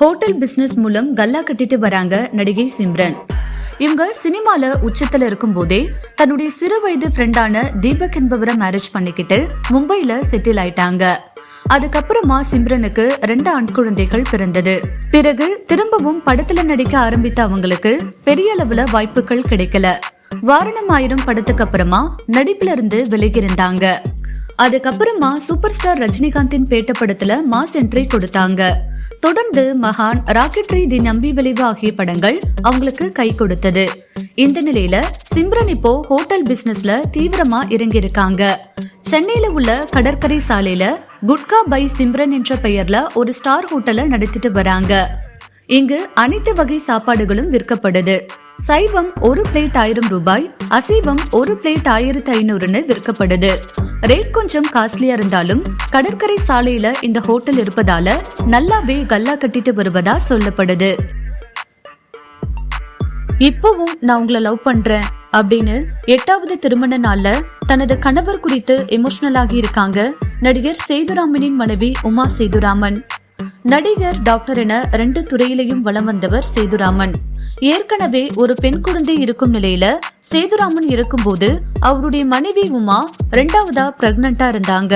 Hotel business மூலம் கல்லா கட்டிட்டு வராங்க நடிகை சிம்ரன். இவங்க சினிமால உச்சத்துல இருக்கும் போதே தன்னுடைய சிறு வயது ஃப்ரெண்டான தீபக் என்பவரை மேரேஜ் பண்ணிக்கிட்டு மும்பைல செட்டில் ஆயிட்டாங்க. அதுக்கப்புறமா சிம்ரனுக்கு ரெண்டு ஆண் குழந்தைகள் பிறந்தது. பிறகு திரும்பவும் படத்துல நடிக்க ஆரம்பித்த அவங்களுக்கு பெரிய அளவுல வாய்ப்புகள் கிடைக்கல. வாரணம் ஆயிரம் படத்துக்கு அப்புறமா நடிப்புல இருந்து விலகி இருந்தாங்க அதுக்கப்புறமா சூப்பர் ஸ்டார் ரஜினிகாந்தின் பேட்ட படத்துல மாஸ் என்ட்ரி கொடுத்தாங்க. தொடர்ந்து மகான் ராக்கெட்ரி தி நம்பி விளைவு ஆகிய படங்கள் அவங்களுக்கு கை கொடுத்தது. இந்த நிலையில சிம்ரன் இப்போ ஹோட்டல் பிசினஸ்ல தீவிரமா இறங்கியிருக்காங்க. சென்னையில உள்ள கடற்கரை சாலையில குட்கா பை சிம்ரன் என்ற பெயர்ல ஒரு ஸ்டார் ஹோட்டலை நடத்திட்டு வராங்க. இங்கு அனைத்து வகை சாப்பாடுகளும் விற்கப்படுது. சைவம் ஒரு பிளேட் ஆயிரம் ரூபாய் அசைவம் ஒரு பிளேட் ஆயிரத்தி ஐநூறுன்னு விற்கப்படுது. ரேட் கொஞ்சம் காஸ்ட்லியா இருந்தாலும் கடற்கரை சாலையில இந்த ஹோட்டல் இருப்பதால நல்லாவே கல்லா கட்டிட்டு வருவதா சொல்லப்படுது. இப்பவும் நான் உங்களை லவ் பண்றேன் அப்படின்னு எட்டாவது திருமண நாள்ல தனது கணவர் குறித்து எமோஷனல் ஆகி இருக்காங்க நடிகர் சேதுராமனின் மனைவி உமா சேதுராமன். நடிகர் டாக்டர் என ரெண்டு துறையிலையும் வலம் வந்தவர் சேதுராமன். ஏற்கனவே ஒரு பெண் குழந்தை இருக்கும் நிலையில சேதுராமன் இருக்கும்போது அவருடைய மனைவி உமா ரெண்டாவதா பிரெக்னண்டா இருந்தாங்க.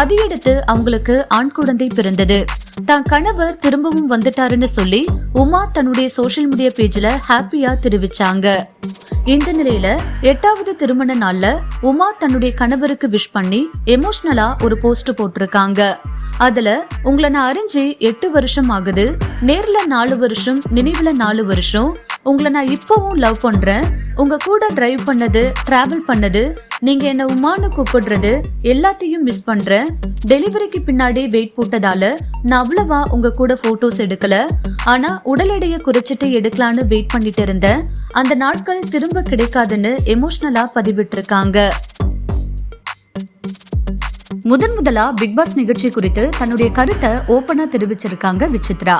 அதையடுத்து அவங்களுக்கு ஆண் குழந்தை பிறந்தது. தான் கணவர் திரும்பவும் வந்துட்டாருன்னு சொல்லி உமா தன்னுடைய சோஷியல் மீடியா பேஜ்ல ஹாப்பியா தெரிவிச்சாங்க. இந்த நிலையில எட்டாவது திருமண நாள்ல உமா தன்னுடைய கணவருக்கு விஷ் பண்ணி எமோஷனலா ஒரு போஸ்ட் போட்டிருக்காங்க. அதுல உங்களை நான் அறிஞ்சு எட்டு வருஷம் ஆகுது நேர்ல நாலு வருஷம் நினைவுல நாலு வருஷம் உங்களை நான் இப்பவும் லவ் பண்றேன். உங்க கூட டிரைவ் பண்ணது டிராவல் பண்ணது நீங்க என்ன உமானு கூப்பிடுறது எல்லாத்தையும் மிஸ் பண்றேன். டெலிவரிக்கு பின்னாடி வெயிட் போட்டதால நான் அவ்வளவா உங்க கூட போட்டோஸ் எடுக்கல. ஆனா உடல் எடையை குறைச்சிட்டு எடுக்கலான்னு வெயிட் பண்ணிட்டு இருந்தேன். அந்த நாட்கள் திரும்ப கிடைக்காதுன்னு எமோஷனலா பதிவிட்டிருக்காங்க. முதன் முதலா பிக் பாஸ் நிகழ்ச்சி குறித்து தன்னுடைய கருத்தை ஓபனா தெரிவிச்சிருக்காங்க விசித்ரா.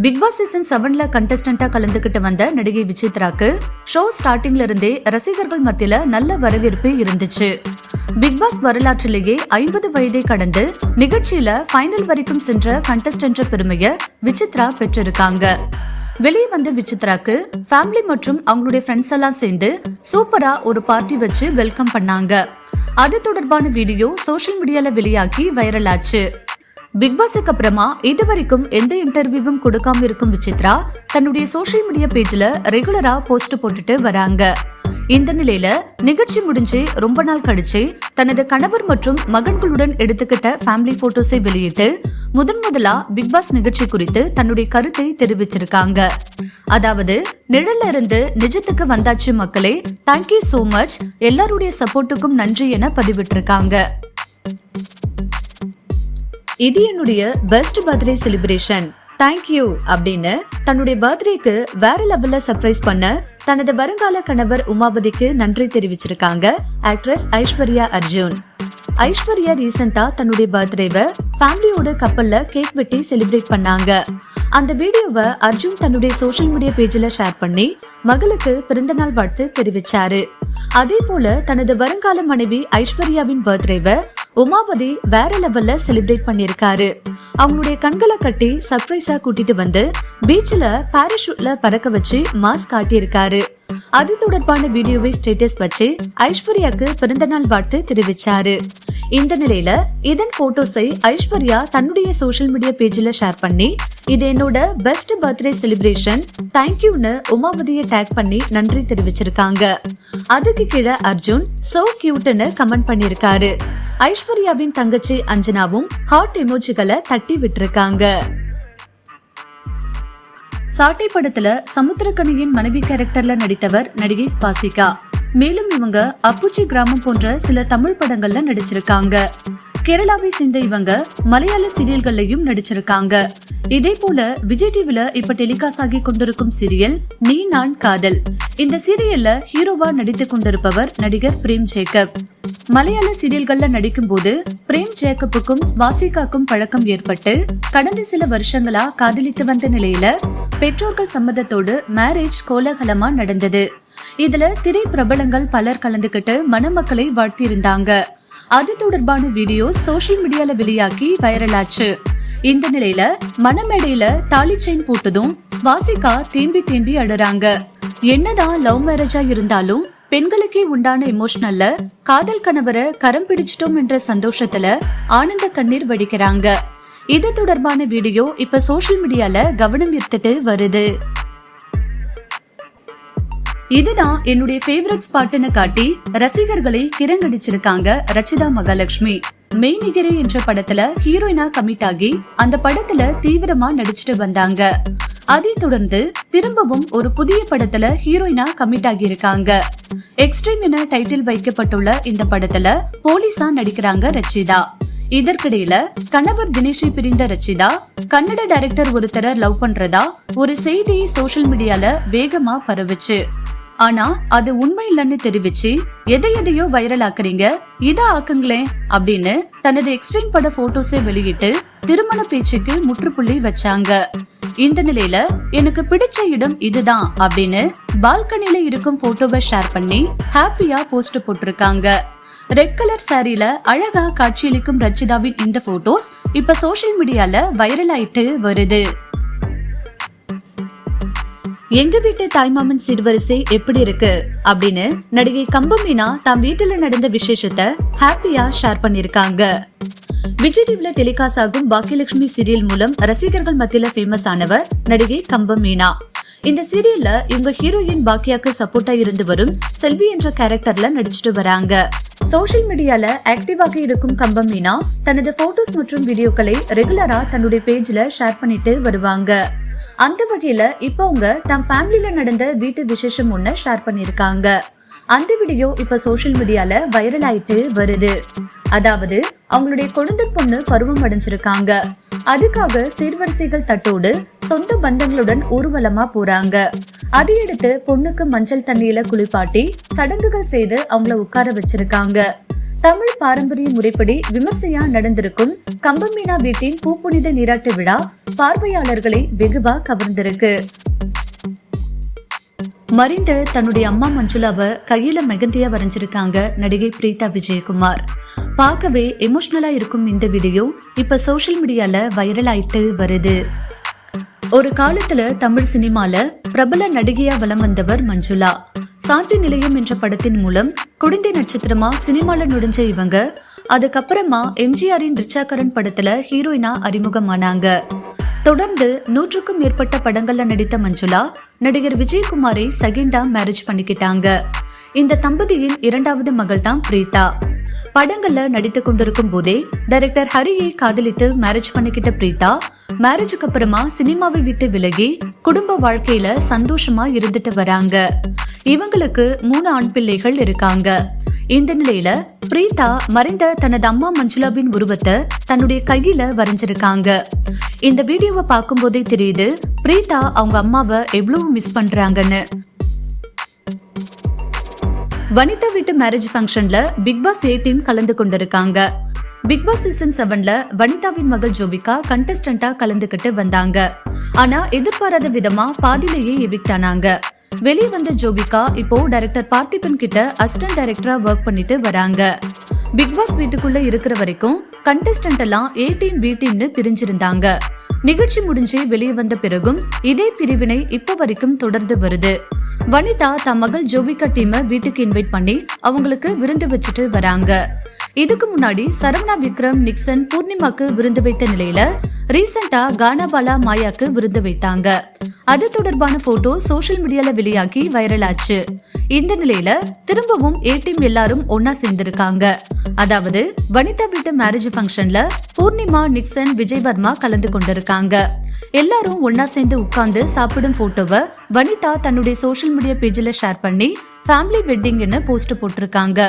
பிக் பாஸ் சீசன் செவன்ல கண்டஸ்டண்டா கலந்துகிட்டு வந்த நடிகை விசித்ராக்கு ஷோ ஸ்டார்டிங்ல இருந்தே ரசிகர்கள் மத்தியில நல்ல வரவேற்பு இருந்துச்சு. பிக் பாஸ் வரலாற்றிலேயே ஐம்பது வயதை கடந்து நிகழ்ச்சியில ஃபைனல் வரைக்கும் சென்ற கண்டஸ்டன்ட் பெருமைய விசித்ரா பெற்றிருக்காங்க. வெளியே வந்த விசித்ராக்கு ஃபேமிலி மற்றும் அவங்களுடைய ஃப்ரெண்ட்ஸ் எல்லாம் சேர்ந்து சூப்பரா ஒரு பார்ட்டி வச்சு வெல்கம் பண்ணாங்க. அது தொடர்பான வீடியோ சோஷியல் மீடியால வெளியாகி வைரல் ஆச்சு. பிக் பாஸுக்கு அப்புறமா இது வரைக்கும் எந்த இன்டர்வியூவும் கொடுக்காம இருக்கும் விசித்ரா தன்னுடைய சோஷியல் மீடியா பேஜ்ல ரெகுலரா போஸ்ட் போட்டுட்டு வராங்க. இந்த நிலையில நிகழ்ச்சி முடிஞ்சு ரொம்ப நாள் கழிச்சு தனது கணவர் மற்றும் மகன்களுடன் எடுத்துக்கிட்ட ஃபேமிலி போட்டோஸை வெளியிட்டு முதன் முதலா பிக் பாஸ் நிகழ்ச்சி குறித்து தன்னுடைய கருத்தை தெரிவிச்சிருக்காங்க. அதாவது நிழல்ல இருந்து நிஜத்துக்கு வந்தாச்சு மக்களே தேங்க்யூ சோ மச் எல்லாருடைய சப்போர்ட்டுக்கும் நன்றி என பதிவிட்டிருக்காங்க. இது என்னுடைய பெஸ்ட் பர்த்டே செலிப்ரேஷன் தேங்க்யூ அப்படின்னு தன்னுடைய பர்த்டேக்கு வேற லெவல்ல சர்ப்ரைஸ் பண்ண தனது வருங்கால கணவர் உமாபதிக்கு நன்றி தெரிவிச்சிருக்காங்க ஆக்ட்ரஸ் ஐஸ்வர்யா அர்ஜுன். ஐஸ்வர்யா ரீசெண்டா தன்னுடைய பர்த்டேவை ஃபேமிலியோட கப்பல்ல கேக் வெட்டி செலிப்ரேட் பண்ணாங்க. அந்த வீடியோவை அர்ஜுன் தன்னுடைய சோஷியல் மீடியா பேஜ்ல ஷேர் பண்ணி மகளுக்கு பிறந்தநாள் வாழ்த்து தெரிவிச்சாரு. அதே போல தனது வருங்கால மனைவி ஐஸ்வர்யாவின் பர்த்டேவை உமாபதி வேற லெவல்ல செலிப்ரேட் பண்ணிருக்காரு அவங்களுடைய கண்களை கட்டி சர்ப்ரைஸா கூட்டிட்டு வந்து பீச்ல பாராஷூட்ல பறக்க வச்சு மாஸ் காட்டியிருக்காரு. அது தொடர்பான வீடியோவை ஸ்டேட்டஸ் வச்சு ஐஸ்வர்யாக்கு பிறந்தநாள் வாழ்த்து தெரிவிச்சாரு. இந்த நிலையில இதன் போட்டோஸை ஐஸ்வர்யா தன்னுடைய சோஷியல் மீடியா பேஜ்ல ஷேர் பண்ணி இது என்னோட பெஸ்ட் பர்த்டே செலிப்ரேஷன் தேங்க்யூன்னு உமாவதியை டேக் பண்ணி நன்றி தெரிவிச்சிருக்காங்க. அதுக்கு கீழே அர்ஜுன் சோ கியூட்னு கமெண்ட் பண்ணிருக்காரு ஐஸ்வர்யாவின் தங்கச்சி அஞ்சனாவும் ஹாட் எமோஜிகளை தட்டி விட்டுருக்காங்க. சாட்டை படத்துல சமுத்திரக்கணியின் மனைவி கேரக்டர்ல நடித்தவர் நடிகை ஸ்பாசிகா. மேலும் இவங்க அப்புச்சி கிராமம் போன்ற சில தமிழ் படங்கள்ல நடிச்சிருக்காங்க. கேரளாவை சேர்ந்த இவங்க மலையாள சீரியல்கள்லயும் நடிச்சிருக்காங்க. இதே போல விஜய் டிவில இப்ப டெலிகாஸ்ட் ஆகி கொண்டிருக்கும் சீரியல் நீ நான் காதல். இந்த சீரியல்ல ஹீரோவா நடித்துக் கொண்டிருப்பவர் நடிகர் பிரேம் ஜேக்கப். மலையாள சீரியல்கள்ல நடிக்கும் போது பிரேம் ஜேக்கப்புக்கும் ஸ்வாசிகாக்கும் பழக்கம் ஏற்பட்டு கடந்த சில வருஷங்களா காதலித்து வந்த நிலையில பெற்றோர்கள் சம்மதத்தோடு மேரேஜ் கோலாகலமா நடந்தது. இதுல திரை பிரபலங்கள் பலர் கலந்துகிட்டு மணமக்களை வாழ்த்தியிருந்தாங்க. அது தொடர்பான வீடியோ சோஷியல் மீடியால வெளியாகி வைரலாச்சு. இந்த நிலையில மணமேடையில தாலி செயின் போட்டதும் ஸ்வாசிகா தேம்பி தேம்பி அழுறாங்க. என்னதான் லவ் மேரேஜா இருந்தாலும் பெண்களுக்கே உண்டான எமோஷனல்ல காதல் கணவரை கரம் பிடிச்சிட்டோம் என்ற சந்தோஷத்துல ஆனந்த கண்ணீர் வடிக்கிறாங்க. இது தொடர்பான வீடியோ இப்ப சோஷியல் மீடியால கவனம் ஈர்த்துட்டு வருது. இதுதான் என்னுடைய ஃபேவரட் ஸ்பாட்னு காட்டி ரசிகர்களை கிரங்கடிச்சிருக்காங்க ரச்சிதா மகாலட்சுமி. மெய்நிகரே என்ற படத்துல ஹீரோயினா கமிட் ஆகி அந்த படத்துல தீவிரமா நடிச்சிட்டு வந்தாங்க. அதை தொடர்ந்து திரும்பவும் ஒரு புதிய படத்துல ஹீரோயினா கமிட் ஆகி இருக்காங்க எக்ஸ்ட்ரீம் என டைட்டில் வைக்கப்பட்டுள்ள இந்த படத்துல போலீஸா நடிக்கிறாங்க ரச்சிதா. இதற்கிடையில கணவர் தினேஷை பிரிந்த ரச்சிதா கன்னட டைரக்டர் ஒருத்தரை லவ் பண்றதா ஒரு செய்தியை சோஷியல் மீடியால வேகமா பரவுச்சு. ஆனா அது உண்மை இல்லைன்னு தெரிவிச்சு எதை எதையோ வைரல் ஆக்குறீங்க இத ஆக்குங்களேன் அப்படின்னு தனது எக்ஸ்ட்ரீம் பட போட்டோஸை வெளியிட்டு திருமண பேச்சுக்கு முற்றுப்புள்ளி வச்சாங்க. இந்த நிலையில எனக்கு பிடிச்ச இடம் இதுதான் அப்படின்னு பால்கனில இருக்கும் போட்டோவை ஷேர் பண்ணி ஹாப்பியா போஸ்ட் போட்டிருக்காங்க. ரெட் கலர் சாரியில அழகா காட்சியளிக்கும் ரச்சிதாவின் இந்த போட்டோஸ் இப்ப சோஷியல் மீடியால வைரல் ஆயிட்டு வருது. எங்க வீட்டு தாய்மாமன் சிறுவரிசை எப்படி இருக்கு? அப்படின்னு நடிகை கம்பமீனா தாம் வீட்டுல நடந்த விசேஷத்தை ஹாப்பியா ஷேர் பண்ணிருக்காங்க விஜய் டிவில டெலிகாஸ்ட் ஆகும் பாக்கியலட்சுமி சீரியல் மூலம் ரசிகர்கள் மத்தியில ஃபேமஸ் ஆனவர் நடிகை கம்பமீனா இந்த சீரியல்ல இவங்க ஹீரோயின் பாக்கியாக்கு சப்போர்ட்டா இருந்து வரும் செல்வி என்ற கேரக்டர்ல நடிச்சிட்டு வராங்க. சோஷியல் மீடியால ஆக்டிவாக இருக்கும் கம்பம் மீனா தனது போட்டோஸ் மற்றும் வீடியோக்களை ரெகுலரா தன்னுடைய பேஜ்ல ஷேர் பண்ணிட்டு வருவாங்க. அந்த வகையில இப்ப அவங்க தம் ஃபேமிலியில நடந்த வீட்டு விசேஷம் ஒண்ணு ஷேர் பண்ணிருக்காங்க. அந்த வீடியோ இப்ப சோஷியல் மீடியால வைரல் ஆயிட்டு வருது. அதாவது அவங்களுடைய குழந்தை பொண்ணு பருவம் அடைஞ்சிருக்காங்க. அதுக்காக சீர்வரிசைகள் தட்டோடு சொந்த பந்தங்களுடன் ஊர்வலமா போறாங்க. அதையடுத்து பொண்ணுக்கு மஞ்சள் தண்ணியில குளிப்பாட்டி சடங்குகள் செய்து அவங்கள உட்கார வச்சிருக்காங்க. தமிழ் பாரம்பரிய முறைப்படி விமர்சையா நடந்திருக்கும் கம்பமீனா வீட்டின் பூப்புனித நீராட்டு விழா பார்வையாளர்களை வெகுவா கவர்ந்திருக்கு. மறைந்த தன்னுடைய அம்மா மஞ்சுளாவை கையில மெகந்தியா வரைஞ்சிருக்காங்க நடிகை பிரீதா விஜயகுமார். பார்க்கவே எமோஷ்னலாக இருக்கும் இந்த வீடியோ இப்ப சோஷியல் மீடியால வைரல் ஆயிட்டு வருது. ஒரு காலத்துல தமிழ் சினிமால பிரபல நடிகையா வலம் வந்தவர் மஞ்சுளா. சாந்தி நிலையம் என்ற படத்தின் மூலம் குடிந்தை நட்சத்திரமா சினிமால நுழைஞ்ச இவங்க அதுக்கப்புறமா எம்ஜிஆரின் ரிச்சாகரன் படத்துல ஹீரோயினா அறிமுகமானாங்க. தொடர்ந்து நூற்றுக்கும் மேற்பட்ட படங்கள்ல நடித்த மஞ்சுளா நடிகர் விஜயகுமாரை செகண்டா மேரேஜ் பண்ணிக்கிட்டாங்க. இந்த தம்பதியின் இரண்டாவது மகள் தான் பிரீதா படங்கள்ல நடித்து கொண்டிருக்கும் போதே டைரக்டர் ஹரியை காதலித்து மேரேஜ் பண்ணிக்கிட்ட பிரீதா மேரேஜுக்கு அப்புறமா சினிமாவை விட்டு விலகி குடும்ப வாழ்க்கையில சந்தோஷமா இருந்துட்டு வராங்க. இவங்களுக்கு மூணு ஆண் பிள்ளைகள் இருக்காங்க. இந்த நிலையில பிரீதா மறைந்த தனது அம்மா மஞ்சுளாவின் உருவத்தை தன்னுடைய கையில வரைஞ்சிருக்காங்க. இந்த வீடியோவை பார்க்கும் போதே தெரியுது பிரீதா அவங்க அம்மாவை எவ்வளவு மிஸ் பண்றாங்கன்னு. வனிதா வீட்டு மேரேஜ் ஃபங்க்ஷன்ல பிக் பாஸ் ஏ டீம் கலந்து கொண்டிருக்காங்க. பிக் பாஸ் சீசன் செவன்ல வனிதாவின் மகள் ஜோபிகா கண்டஸ்டண்டா கலந்துகிட்டு வந்தாங்க. ஆனா எதிர்பாராத விதமா பாதிலேயே எவிக்ட் ஆனாங்க வெளியே வந்த ஜோபிகா இப்போ டைரக்டர் பார்த்திபன் கிட்ட அசிஸ்டன்ட் டைரக்டரா ஒர்க் பண்ணிட்டு வராங்க. பிக் பாஸ் வீட்டுக்குள்ள இருக்கிற வரைக்கும் கண்டஸ்டன்ட் எல்லாம் ஏ டீம் பி டீம்னு பிரிஞ்சிருந்தாங்க. நிகழ்ச்சி முடிஞ்சு வெளியே வந்த பிறகும் இதே பிரிவினை இப்ப வரைக்கும் தொடர்ந்து வருது. வனிதா தம் மகள் ஜோபிகா டீமை வீட்டுக்கு இன்வைட் பண்ணி அவங்களுக்கு விருந்து வச்சுட்டு வராங்க. இதுக்கு முன்னாடி சரவணா விக்ரம் நிக்சன் பூர்ணிமாக்கு விருந்து வைத்த நிலையில ரீசெண்டா கானாபாலா மாயாக்கு விருந்து வைத்தாங்க. அது தொடர்பான போட்டோ சோசியல் மீடியால வெளியாகி வைரல் ஆச்சு இந்த நிலையில திரும்பவும் ஏடிஎம் எல்லாரும் ஒன்னா சேர்ந்திருக்காங்க. அதாவது வனிதா வீட்டு மேரேஜ் ஃபங்க்ஷன்ல பூர்ணிமா நிக்சன் விஜய் வர்மா கலந்து கொண்டிருக்காங்க. எல்லாரும் ஒன்னா சேர்ந்து உட்கார்ந்து சாப்பிடும் போட்டோவை வனிதா தன்னுடைய சோஷியல் மீடியா பேஜ்ல ஷேர் பண்ணி ஃபேமிலி வெட்டிங்னு போஸ்ட் போட்டிருக்காங்க.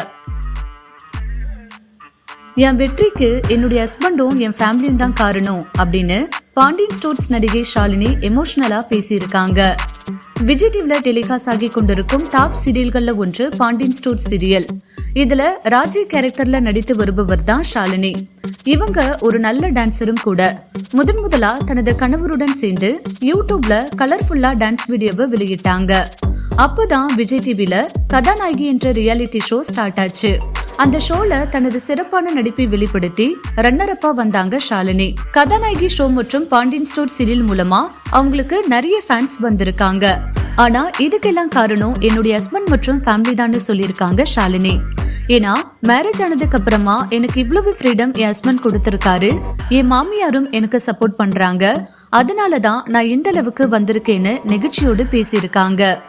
என் வெற்றிக்கு என்னுடைய ஹஸ்பண்டும் என் ஃபேமிலியும் தான் காரணம் அப்படின்னு பாண்டியன் ஸ்டோர்ஸ் நடிகை ஷாலினி எமோஷனலா பேசியிருக்காங்க. விஜய் டிவில டெலிகாஸ்ட் ஆகி கொண்டிருக்கும் டாப் சீரியல்கள்ல ஒன்று பாண்டியன் ஸ்டோர் சீரியல் இதுல ராஜி கேரக்டர்ல நடித்து வருபவர் தான் ஷாலினி. இவங்க ஒரு நல்ல டான்சரும் கூட. முதன் முதலா தனது கணவருடன் சேர்ந்து யூடியூப்ல கலர்ஃபுல்லா டான்ஸ் வீடியோவை வெளியிட்டாங்க. அப்பதான் விஜய் டிவில கதாநாயகி என்ற ரியாலிட்டி ஷோ ஸ்டார்ட் ஆச்சு. அந்த ஷோல தனது சிறப்பான நடிப்பை வெளிப்படுத்தி ரன்னர் அப்பா வந்தாங்க ஷாலினி. கதாநாயகி ஷோ மற்றும் பாண்டியன் ஸ்டோர் சீரியல் மூலமா அவங்களுக்கு நிறைய ஃபேன்ஸ் வந்திருக்காங்க. ஆனா இதுக்கெல்லாம் காரணம் என்னுடைய ஹஸ்பண்ட் மற்றும் ஃபேமிலி தான் சொல்லியிருக்காங்க ஷாலினி. ஏன்னா மேரேஜ் ஆனதுக்கு அப்புறமா எனக்கு இவ்வளவு ஃப்ரீடம் என் ஹஸ்பண்ட் கொடுத்திருக்காரு. என் மாமியாரும் எனக்கு சப்போர்ட் பண்றாங்க. அதனால தான் நான் இந்த அளவுக்கு வந்திருக்கேன்னு நெகிழ்ச்சியோடு பேசியிருக்காங்க.